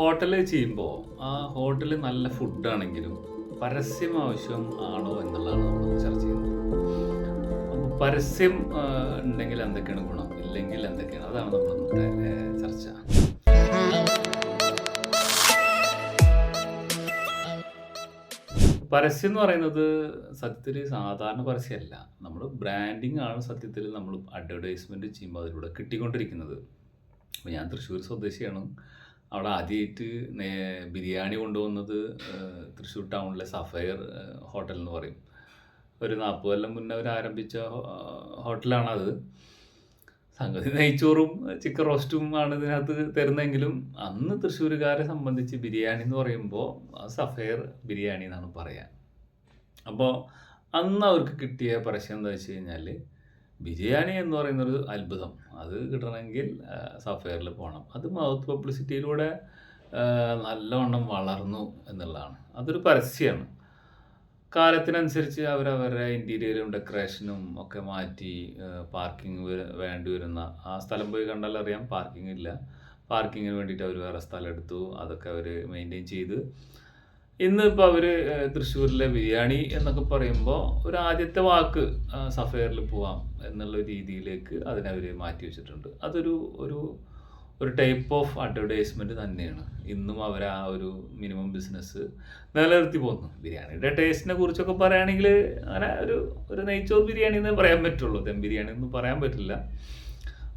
ഹോട്ടലിൽ ചെയ്യുമ്പോൾ ആ ഹോട്ടലിൽ നല്ല ഫുഡാണെങ്കിലും പരസ്യം ആവശ്യം ആണോ എന്നുള്ളതാണ് നമ്മൾ ചർച്ച ചെയ്യുന്നത്. അപ്പോൾ പരസ്യം ഉണ്ടെങ്കിൽ എന്തൊക്കെയാണ് ഗുണം? ഇല്ലെങ്കിൽ എന്തൊക്കെയാണ്? അതാണ് നമ്മൾ ഇന്നത്തെ ചർച്ച. പരസ്യം എന്ന് പറയുന്നത് സത്യത്തിൽ സാധാരണ പരസ്യമല്ല. നമ്മൾ ബ്രാൻഡിങ് ആണ് സത്യത്തിൽ നമ്മൾ അഡ്വർടൈസ്മെന്റ് ചെയ്യുമ്പോൾ അതിലൂടെ കിട്ടിക്കൊണ്ടിരിക്കുന്നത്. അപ്പോൾ ഞാൻ തൃശ്ശൂർ സ്വദേശിയാണ്. അവിടെ ആദ്യമായിട്ട് ബിരിയാണി കൊണ്ടുവന്നത് തൃശ്ശൂർ ടൗണിലെ സഫയർ ഹോട്ടൽ എന്ന് പറയും. ഒരു നാൽപ്പത് കൊല്ലം മുന്നേ അവർ ആരംഭിച്ച ഹോട്ടലാണത്. സംഗതി നെയ്ച്ചോറും ചിക്കൻ റോസ്റ്റും ആണ് ഇതിനകത്ത് തരുന്നതെങ്കിലും അന്ന് തൃശ്ശൂരുകാരെ സംബന്ധിച്ച് ബിരിയാണി എന്ന് പറയുമ്പോൾ സഫയർ ബിരിയാണി എന്നാണ് പറയാൻ. അപ്പോൾ അന്ന് അവർക്ക് കിട്ടിയ പരസ്യം എന്താ വെച്ച് കഴിഞ്ഞാൽ ബിരിയാണി എന്ന് പറയുന്നൊരു അത്ഭുതം. അത് കിട്ടണമെങ്കിൽ സഫയറിൽ പോകണം അത് മൗത്ത് പബ്ലിസിറ്റിയിലൂടെ നല്ലവണ്ണം വളർന്നു എന്നുള്ളതാണ്. അതൊരു പരസ്യമാണ് കാലത്തിനനുസരിച്ച് അവരവരുടെ ഇന്റീരിയറും ഡെക്കറേഷനും ഒക്കെ മാറ്റി പാർക്കിംഗ് വേണ്ടി വരുന്ന ആ സ്ഥലം പോയി കണ്ടാൽ അറിയാം പാർക്കിംഗ് ഇല്ല. പാർക്കിങ്ങിന് വേണ്ടിയിട്ട് അവർ വേറെ സ്ഥലം എടുത്തു. അതൊക്കെ അവർ മെയിന്റെയിൻ ചെയ്ത് ഇന്ന് ഇപ്പൊ അവർ തൃശ്ശൂരിലെ ബിരിയാണി എന്നൊക്കെ പറയുമ്പോൾ ഒരു ആദ്യത്തെ വാക്ക് സഫയറിൽ പോവാം എന്നുള്ള രീതിയിലേക്ക് അതിനെ മാറ്റി വെച്ചിട്ടുണ്ട്. അതൊരു ഒരു ഒരു ടൈപ്പ് ഓഫ് അഡ്വർടൈസ്മെന്റ് തന്നെയാണ്. ഇന്നും അവർ ആ ഒരു മിനിമം ബിസിനസ് നിലനിർത്തി പോകുന്നു. ബിരിയാണിയുടെ ടേസ്റ്റിനെ കുറിച്ചൊക്കെ പറയുകയാണെങ്കിൽ അങ്ങനെ ഒരു ഒരു നെയ്ച്ചോർ ബിരിയാണി എന്നേ പറയാൻ പറ്റുള്ളൂ. ദം ബിരിയാണി എന്ന് പറയാൻ പറ്റില്ല.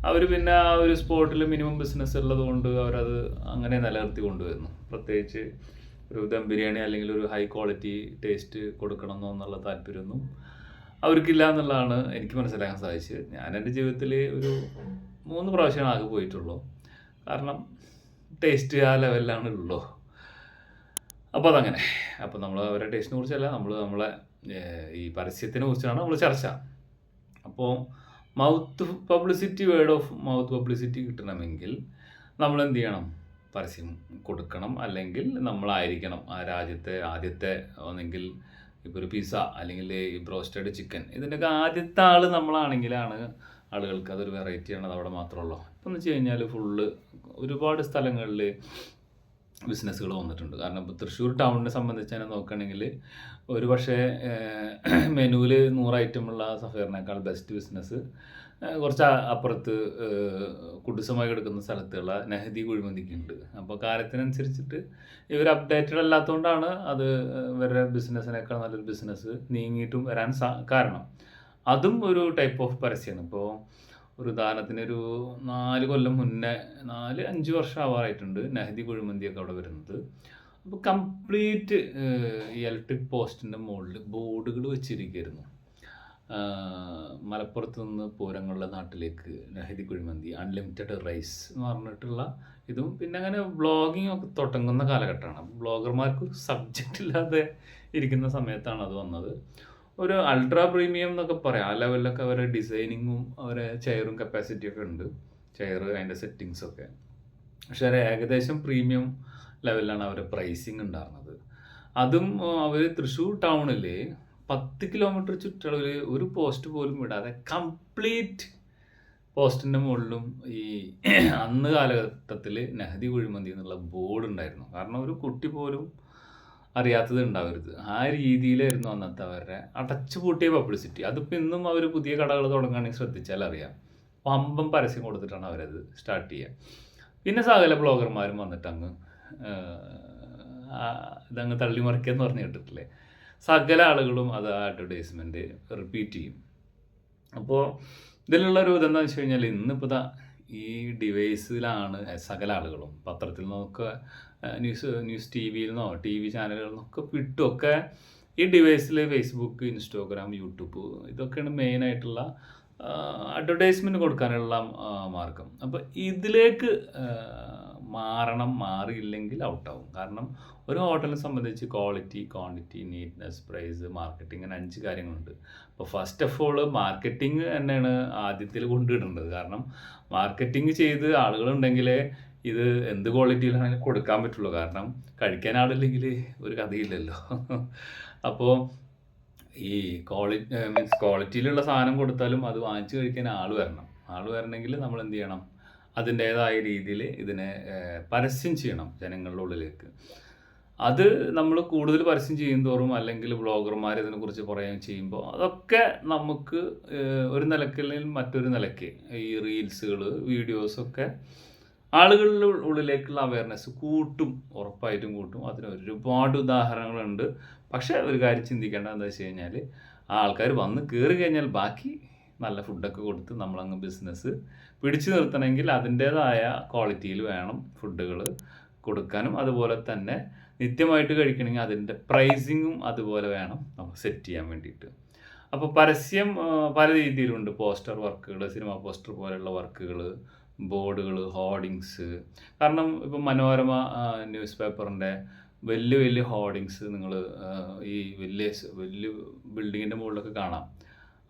അവർ പിന്നെ ആ ഒരു സ്പോട്ടിൽ മിനിമം ബിസിനസ് ഉള്ളതുകൊണ്ട് അവരത് അങ്ങനെ നിലനിർത്തി കൊണ്ടുവരുന്നു. പ്രത്യേകിച്ച് ഒരു ദം ബിരിയാണി അല്ലെങ്കിൽ ഒരു ഹൈ ക്വാളിറ്റി ടേസ്റ്റ് കൊടുക്കണമെന്നോ എന്നുള്ള താല്പര്യമൊന്നും അവർക്കില്ല എന്നുള്ളതാണ് എനിക്ക് മനസ്സിലാക്കാൻ സാധിച്ചത്. ഞാൻ എന്റെ ജീവിതത്തിൽ ഒരു മൂന്ന് പ്രാവശ്യം ആകെ പോയിട്ടുള്ളൂ. കാരണം ടേസ്റ്റ് ആ ലെവലിലാണ് ഉള്ളൂ. അപ്പോൾ അതങ്ങനെ. അപ്പോൾ നമ്മൾ അവരുടെ ടേസ്റ്റിനെ കുറിച്ചല്ല നമ്മൾ നമ്മളെ ഈ പരസ്യത്തിനെ കുറിച്ചാണ് നമ്മൾ ചർച്ച. അപ്പോൾ mouth publicity word of mouth publicity കിട്ടണമെങ്കിൽ നമ്മൾ എന്ത് ചെയ്യണം? പരസ്യം കൊടുക്കണം അല്ലെങ്കിൽ നമ്മളായിരിക്കണം ആ രാജ്യത്തെ ആദ്യത്തെ ഒന്നെങ്കിൽ ഇപ്പോൾ ഒരു പിസ്സ അല്ലെങ്കിൽ ഈ ബ്രോസ്റ്റഡ് ചിക്കൻ ഇതിന്റെയൊക്കെ ആദ്യത്തെ ആൾ നമ്മളാണെങ്കിലാണ് ആളുകൾക്ക് അതൊരു വെറൈറ്റി ആണ് അവിടെ മാത്രമുള്ളൂ ഇപ്പം എന്ന് വെച്ച് കഴിഞ്ഞാൽ ഫുള്ള് ഒരുപാട് സ്ഥലങ്ങളിൽ ബിസിനസ്സുകൾ വന്നിട്ടുണ്ട്. കാരണം ഇപ്പോൾ തൃശ്ശൂർ ടൗണിനെ സംബന്ധിച്ച് തന്നെ നോക്കുകയാണെങ്കിൽ ഒരു പക്ഷേ മെനുവിൽ നൂറ് ഐറ്റമുള്ള സഫയറിനേക്കാൾ ബെസ്റ്റ് ബിസിനസ് കുറച്ച് അപ്പുറത്ത് കുടുസമായി കിടക്കുന്ന സ്ഥലത്തുള്ള നെഹദി കുഴിമന്തിക്കുണ്ട്. അപ്പോൾ കാലത്തിനനുസരിച്ചിട്ട് ഇവർ അപ്ഡേറ്റഡ് അല്ലാത്തതുകൊണ്ടാണ് അത് ഇവരുടെ ബിസിനസ്സിനേക്കാൾ നല്ലൊരു ബിസിനസ് നീങ്ങിയിട്ടും വരാൻ കാരണം. അതും ഒരു ടൈപ്പ് ഓഫ് പരസ്യമാണ് ഇപ്പോൾ ഒരു ഉദാഹരണത്തിന് ഒരു നാല് കൊല്ലം മുന്നേ നാല് അഞ്ച് വർഷം ആവാറായിട്ടുണ്ട് നെഹദി കുഴിമന്തിയൊക്കെ അവിടെ വരുന്നത്. അപ്പോൾ കംപ്ലീറ്റ് ഇലക്ട്രിക് പോസ്റ്റിന്റെ മുകളിൽ ബോർഡുകൾ വെച്ചിരിക്കുകയായിരുന്നു മലപ്പുറത്ത് നിന്ന് പൂരങ്ങളുടെ നാട്ടിലേക്ക് ലഹരി കുഴിമന്തി അൺലിമിറ്റഡ് റൈസ് എന്ന് പറഞ്ഞിട്ടുള്ള ഇതും. പിന്നെ അങ്ങനെ വ്ളോഗിങ് ഒക്കെ തുടങ്ങുന്ന കാലഘട്ടമാണ്. ബ്ലോഗർമാർക്ക് സബ്ജക്റ്റ് ഇല്ലാതെ ഇരിക്കുന്ന സമയത്താണ് അത് വന്നത്. ഒരു അൾട്രാ പ്രീമിയം എന്നൊക്കെ പറയാം. ആ ലെവലിലൊക്കെ അവരെ ഡിസൈനിങ്ങും അവരെ ചെയറും കപ്പാസിറ്റിയൊക്കെ ഉണ്ട്. ചെയർ അതിന്റെ സെറ്റിങ്സൊക്കെ പക്ഷെ അവർ ഏകദേശം പ്രീമിയം ലെവലിലാണ് അവരുടെ പ്രൈസിങ് ഉണ്ടായിരുന്നത്. അതും അവർ തൃശ്ശൂർ ടൗണിൽ പത്ത് കിലോമീറ്റർ ചുറ്റളവിൽ ഒരു പോസ്റ്റ് പോലും വിടാതെ കംപ്ലീറ്റ് പോസ്റ്റിന്റെ മുകളിലും ഈ അന്ന് കാലഘട്ടത്തിൽ നെഹദി കുഴിമന്തി എന്നുള്ള ബോർഡ് ഉണ്ടായിരുന്നു. കാരണം ഒരു കുട്ടി പോലും അറിയാത്തത് ഉണ്ടാവരുത്. ആ രീതിയിലായിരുന്നു അന്നത്തെ അവരുടെ അടച്ചുപൂട്ടിയ പബ്ലിസിറ്റി അതിപ്പോൾ ഇന്നും അവർ പുതിയ കടകൾ തുടങ്ങുകയാണെങ്കിൽ ശ്രദ്ധിച്ചാൽ അറിയാം. പമ്പം പരസ്യം കൊടുത്തിട്ടാണ് അവരത് സ്റ്റാർട്ട് ചെയ്യുക. പിന്നെ സകല ബ്ലോഗർമാരും വന്നിട്ട് അങ്ങ് ഇതങ്ങ് തള്ളിമറിക്കുക എന്ന് പറഞ്ഞു കേട്ടിട്ടില്ലേ? സകല ആളുകളും അത് ആ അഡ്വർടൈസ്മെന്റ് റിപ്പീറ്റ് ചെയ്യും. അപ്പോൾ ഇതിലുള്ള ഒരു ഇതെന്താണെന്ന് വെച്ച് കഴിഞ്ഞാൽ ഇന്നിപ്പോൾ ഈ ഡിവൈസിലാണ് സകല ആളുകളും പത്രത്തിൽ നിന്നൊക്കെ ന്യൂസ് ന്യൂസ് ടി വിയിൽ നിന്നോ ടി വി ചാനലുകളിൽ നിന്നൊക്കെ വിട്ടുമൊക്കെ ഈ ഡിവൈസിൽ ഫേസ്ബുക്ക് ഇൻസ്റ്റാഗ്രാം യൂട്യൂബ് ഇതൊക്കെയാണ് മെയിനായിട്ടുള്ള അഡ്വർടൈസ്മെന്റ് കൊടുക്കാനുള്ള മാർഗം. അപ്പോൾ ഇതിലേക്ക് മാറണം മാറിയില്ലെങ്കിൽ ഔട്ടാവും. കാരണം ഒരു ഹോട്ടലിനെ സംബന്ധിച്ച് quality quantity neatness price marketing അങ്ങനെ അഞ്ച് കാര്യങ്ങളുണ്ട്. അപ്പോൾ ഫസ്റ്റ് ഓഫ് ഓൾ മാർക്കറ്റിംഗ് തന്നെയാണ് ആദ്യത്തിൽ കൊണ്ടുവിടേണ്ടത്. കാരണം മാർക്കറ്റിംഗ് ചെയ്ത് ആളുകളുണ്ടെങ്കിലേ ഇത് എന്ത് ക്വാളിറ്റിയിലാണെങ്കിലും കൊടുക്കാൻ പറ്റുള്ളൂ. കാരണം കഴിക്കാൻ ആളില്ലെങ്കിൽ ഒരു കഥയില്ലല്ലോ. അപ്പോൾ ഈ ക്വാളിറ്റി മീൻസ് ക്വാളിറ്റിയിലുള്ള സാധനം കൊടുത്താലും അത് വാങ്ങിച്ചു കഴിക്കാൻ ആൾ വരണം. ആൾ വരണമെങ്കിൽ നമ്മൾ എന്ത് ചെയ്യണം? അതിന്റേതായ രീതിയിൽ ഇതിനെ പരസ്യം ചെയ്യണം ജനങ്ങളുടെ ഉള്ളിലേക്ക്. അത് നമ്മൾ കൂടുതൽ പരസ്യം ചെയ്യും തോറും അല്ലെങ്കിൽ ബ്ലോഗർമാർ ഇതിനെക്കുറിച്ച് പറയുകയും ചെയ്യുമ്പോൾ അതൊക്കെ നമുക്ക് ഒരു നിലക്കല്ലെങ്കിൽ മറ്റൊരു നിലയ്ക്ക് ഈ റീൽസുകൾ വീഡിയോസൊക്കെ ആളുകളുടെ ഉള്ളിലേക്കുള്ള അവയർനെസ് കൂട്ടും ഉറപ്പായിട്ടും കൂട്ടും. അതിന് ഒരുപാട് ഉദാഹരണങ്ങളുണ്ട്. പക്ഷേ ഒരു കാര്യം ചിന്തിക്കേണ്ടത് എന്താ വെച്ച് കഴിഞ്ഞാൽ ആ ആൾക്കാർ വന്ന് കയറി കഴിഞ്ഞാൽ ബാക്കി നല്ല ഫുഡൊക്കെ കൊടുത്ത് നമ്മളങ്ങ് ബിസിനസ് പിടിച്ചു നിർത്തണമെങ്കിൽ അതിന്റേതായ ക്വാളിറ്റിയിൽ വേണം ഫുഡുകൾ കൊടുക്കാനും. അതുപോലെ തന്നെ നിത്യമായിട്ട് കഴിക്കണമെങ്കിൽ അതിന്റെ പ്രൈസിങ്ങും അതുപോലെ വേണം നമുക്ക് സെറ്റ് ചെയ്യാൻ വേണ്ടിയിട്ട്. അപ്പോൾ പരസ്യം പല രീതിയിലുണ്ട്. പോസ്റ്റർ വർക്കുകൾ സിനിമ പോസ്റ്റർ പോലെയുള്ള വർക്കുകൾ ബോർഡുകൾ ഹോർഡിങ്സ്. കാരണം ഇപ്പം മനോരമ ന്യൂസ് പേപ്പറിന്റെ വലിയ വലിയ ഹോർഡിങ്സ് നിങ്ങൾ ഈ വലിയ വലിയ ബിൽഡിങ്ങിന്റെ മുകളിലൊക്കെ കാണാം.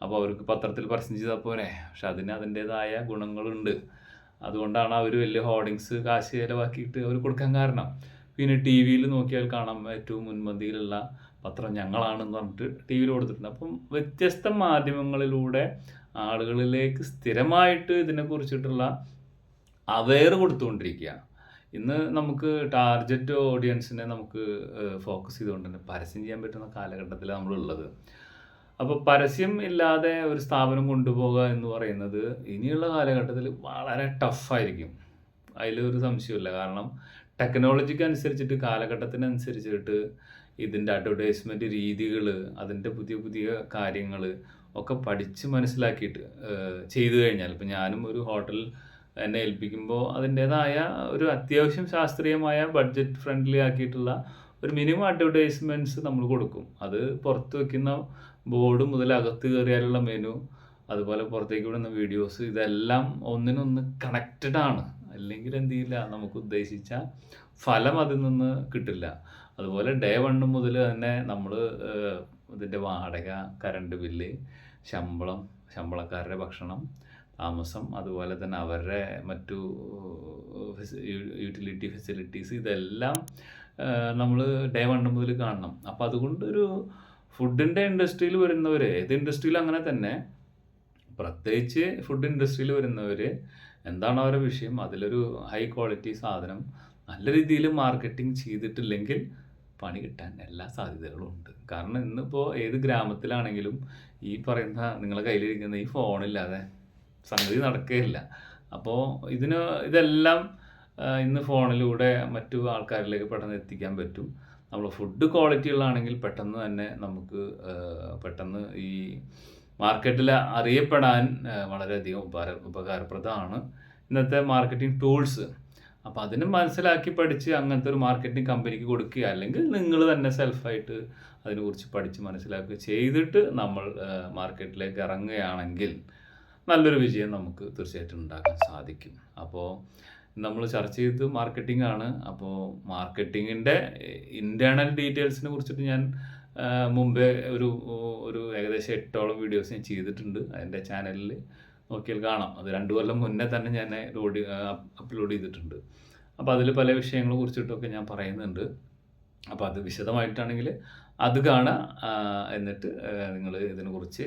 അപ്പോൾ അവർക്ക് പത്രത്തിൽ പരസ്യം ചെയ്താൽ പോരെ. പക്ഷെ അതിന് അതിന്റേതായ ഗുണങ്ങളുണ്ട്. അതുകൊണ്ടാണ് അവർ വലിയ ഹോർഡിങ്സ് കാശ് ചിലവാക്കിയിട്ട് അവർ കൊടുക്കാൻ കാരണം. പിന്നെ ടി വിയിൽ നോക്കിയാൽ കാണാം ഏറ്റവും മുൻപന്തിയിലുള്ള പത്രം ഞങ്ങളാണെന്ന് പറഞ്ഞിട്ട് ടി വിയിൽ കൊടുത്തിട്ടുണ്ട്. അപ്പം വ്യത്യസ്ത മാധ്യമങ്ങളിലൂടെ ആളുകളിലേക്ക് സ്ഥിരമായിട്ട് ഇതിനെക്കുറിച്ചിട്ടുള്ള അവെയർ കൊടുത്തുകൊണ്ടിരിക്കുക ഇന്ന് നമുക്ക് ടാർജറ്റ് ഓഡിയൻസിനെ നമുക്ക് ഫോക്കസ് ചെയ്തുകൊണ്ട് തന്നെ പരസ്യം ചെയ്യാൻ പറ്റുന്ന കാലഘട്ടത്തിലാണ് നമ്മളുള്ളത്. അപ്പോൾ പരസ്യം ഇല്ലാതെ ഒരു സ്ഥാപനം കൊണ്ടുപോകുക എന്ന് പറയുന്നത് ഇനിയുള്ള കാലഘട്ടത്തിൽ വളരെ ടഫായിരിക്കും അതിലൊരു സംശയമില്ല കാരണം ടെക്നോളജിക്ക് അനുസരിച്ചിട്ട് കാലഘട്ടത്തിനനുസരിച്ചിട്ട് ഇതിന്റെ അഡ്വർടൈസ്മെന്റ് രീതികൾ അതിന്റെ പുതിയ പുതിയ കാര്യങ്ങൾ ഒക്കെ പഠിച്ച് മനസ്സിലാക്കിയിട്ട് ചെയ്തു കഴിഞ്ഞാൽ ഇപ്പം ഞാനും ഒരു ഹോട്ടൽ എന്നെ ഏൽപ്പിക്കുമ്പോൾ അതിന്റേതായ ഒരു അത്യാവശ്യം ശാസ്ത്രീയമായ ബഡ്ജറ്റ് ഫ്രണ്ട്ലി ആക്കിയിട്ടുള്ള ഒരു മിനിമം അഡ്വർടൈസ്മെന്റ്സ് നമ്മൾ കൊടുക്കും. അത് പുറത്ത് വെക്കുന്ന ബോർഡ് മുതൽ അകത്ത് കയറിയാലുള്ള മെനു അതുപോലെ പുറത്തേക്ക് വിടുന്ന വീഡിയോസ് ഇതെല്ലാം ഒന്നിനൊന്ന് കണക്റ്റഡ് ആണ്. അല്ലെങ്കിൽ എന്ത് ചെയ്യില്ല നമുക്ക് ഉദ്ദേശിച്ച ഫലം അതിൽ നിന്ന് കിട്ടില്ല. അതുപോലെ ഡേ വൺ മുതൽ തന്നെ നമ്മൾ ഇതിന്റെ വാടക കറണ്ട് ബില്ല് ശമ്പളം ശമ്പളക്കാരുടെ ഭക്ഷണം താമസം അതുപോലെ തന്നെ അവരുടെ മറ്റു യൂട്ടിലിറ്റി ഫെസിലിറ്റീസ് ഇതെല്ലാം നമ്മൾ ഡേ വൺ മുതൽ കാണണം. അപ്പോൾ അതുകൊണ്ടൊരു ഫുഡിന്റെ ഇൻഡസ്ട്രിയിൽ വരുന്നവർ ഏത് ഇൻഡസ്ട്രിയിൽ അങ്ങനെ തന്നെ പ്രത്യേകിച്ച് ഫുഡ് ഇൻഡസ്ട്രിയിൽ വരുന്നവർ എന്താണ് അവരുടെ വിഷയം? അതിലൊരു ഹൈ ക്വാളിറ്റി സാധനം നല്ല രീതിയിൽ മാർക്കറ്റിംഗ് ചെയ്തിട്ടില്ലെങ്കിൽ പണി കിട്ടാൻ എല്ലാ സാധ്യതകളും ഉണ്ട്. കാരണം ഇന്നിപ്പോൾ ഏത് ഗ്രാമത്തിലാണെങ്കിലും ഈ പറയുന്ന നിങ്ങളെ കയ്യിലിരിക്കുന്ന ഈ ഫോണില്ലാതെ സംഗതി നടക്കുകയില്ല. അപ്പോൾ ഇതിന് ഇതെല്ലാം ഇന്ന് ഫോണിലൂടെ മറ്റു ആൾക്കാരിലേക്ക് പെട്ടെന്ന് എത്തിക്കാൻ പറ്റും. നമ്മൾ ഫുഡ് ക്വാളിറ്റി ഉള്ളതാണെങ്കിൽ പെട്ടെന്ന് തന്നെ നമുക്ക് പെട്ടെന്ന് ഈ മാർക്കറ്റിൽ അറിയപ്പെടാൻ വളരെയധികം ഉപകാര ഉപകാരപ്രദമാണ്. ഇന്നത്തെ മാർക്കറ്റിംഗ് ടൂൾസ് അപ്പോൾ അതിനെ മനസ്സിലാക്കി പഠിച്ച് അങ്ങനത്തെ ഒരു മാർക്കറ്റിംഗ് കമ്പനിക്ക് കൊടുക്കുക. അല്ലെങ്കിൽ നിങ്ങൾ തന്നെ സെൽഫായിട്ട് അതിനെക്കുറിച്ച് പഠിച്ച് മനസ്സിലാക്കുക. ചെയ്തിട്ട് നമ്മൾ മാർക്കറ്റിലേക്ക് ഇറങ്ങുകയാണെങ്കിൽ നല്ലൊരു വിജയം നമുക്ക് തീർച്ചയായിട്ടും ഉണ്ടാക്കാൻ സാധിക്കും. അപ്പോൾ നമ്മൾ ചർച്ച ചെയ്തത് മാർക്കറ്റിംഗ് ആണ്. അപ്പോൾ മാർക്കറ്റിങ്ങിന്റെ ഇന്റേർണൽ ഡീറ്റെയിൽസിനെ കുറിച്ചിട്ട് ഞാൻ മുമ്പേ ഒരു ഒരു ഏകദേശം എട്ടോളം വീഡിയോസ് ഞാൻ ചെയ്തിട്ടുണ്ട് അതിന്റെ ചാനലിൽ നോക്കിയാൽ കാണാം. അത് രണ്ടു കൊല്ലം മുന്നേ തന്നെ ഞാൻ ലോഡ് അപ്ലോഡ് ചെയ്തിട്ടുണ്ട്. അപ്പോൾ അതിൽ പല വിഷയങ്ങളെ കുറിച്ചിട്ടൊക്കെ ഞാൻ പറയുന്നുണ്ട്. അപ്പോൾ അത് വിശദമായിട്ടാണെങ്കിൽ അത് കാണുക എന്നിട്ട് നിങ്ങൾ ഇതിനെക്കുറിച്ച്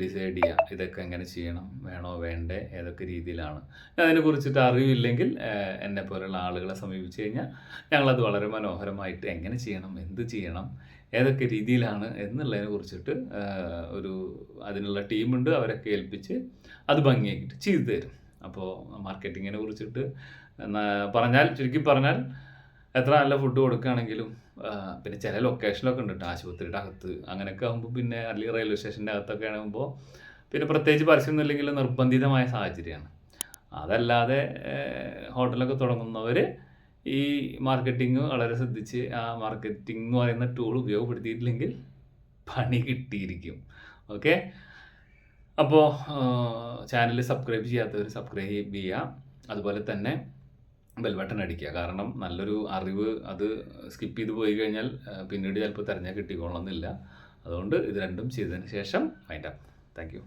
ഡിസൈഡ് ചെയ്യാം. ഇതൊക്കെ എങ്ങനെ ചെയ്യണം? വേണോ? വേണ്ടേ? ഏതൊക്കെ രീതിയിലാണ്? അതിനെ കുറിച്ചിട്ട് അറിവില്ലെങ്കിൽ എന്നെ പോലുള്ള ആളുകളെ സമീപിച്ചു കഴിഞ്ഞാൽ ഞങ്ങളത് വളരെ മനോഹരമായിട്ട് എങ്ങനെ ചെയ്യണം? എന്ത് ചെയ്യണം? ഏതൊക്കെ രീതിയിലാണ്? എന്നുള്ളതിനെ കുറിച്ചിട്ട് ഒരു അതിനുള്ള ടീമുണ്ട് അവരൊക്കെ ഏൽപ്പിച്ച് അത് ഭംഗിയാക്കിയിട്ട് ചെയ്തു തരും. അപ്പോൾ മാർക്കറ്റിങ്ങിനെ കുറിച്ചിട്ട് പറഞ്ഞാൽ ചുരുക്കി പറഞ്ഞാൽ എത്ര നല്ല ഫുഡ് കൊടുക്കുകയാണെങ്കിലും പിന്നെ ചില ലൊക്കേഷനിലൊക്കെ ഉണ്ട് കേട്ടോ ആശുപത്രിയുടെ അകത്ത്. അങ്ങനെയൊക്കെ ആകുമ്പോൾ പിന്നെ അല്ലെങ്കിൽ റെയിൽവേ സ്റ്റേഷന്റെ അകത്തൊക്കെ ആകുമ്പോൾ പിന്നെ പ്രത്യേകിച്ച് പരസ്യമൊന്നും ഇല്ലെങ്കിൽ നിർബന്ധിതമായ സാഹചര്യമാണ് അതല്ലാതെ ഹോട്ടലൊക്കെ തുടങ്ങുന്നവർ ഈ മാർക്കറ്റിംഗ് വളരെ ശ്രദ്ധിച്ച് ആ മാർക്കറ്റിംഗ് എന്ന് പറയുന്ന ടൂൾ ഉപയോഗപ്പെടുത്തിയിട്ടില്ലെങ്കിൽ പണി കിട്ടിയിരിക്കും. ഓക്കെ? അപ്പോൾ ചാനൽ സബ്സ്ക്രൈബ് ചെയ്യാത്തവർ സബ്സ്ക്രൈബ് ചെയ്യുക അതുപോലെ തന്നെ ബെൽ ബട്ടൺ അടിക്കുക കാരണം നല്ലൊരു അറിവ് അത് സ്കിപ്പ് ചെയ്ത് പോയി കഴിഞ്ഞാൽ പിന്നീട് ചിലപ്പോൾ തിരഞ്ഞാൽ കിട്ടിക്കോളണമെന്നില്ല. അതുകൊണ്ട് ഇത് രണ്ടും ചെയ്തതിന് ശേഷം വൈൻഡപ്പ് താങ്ക് യു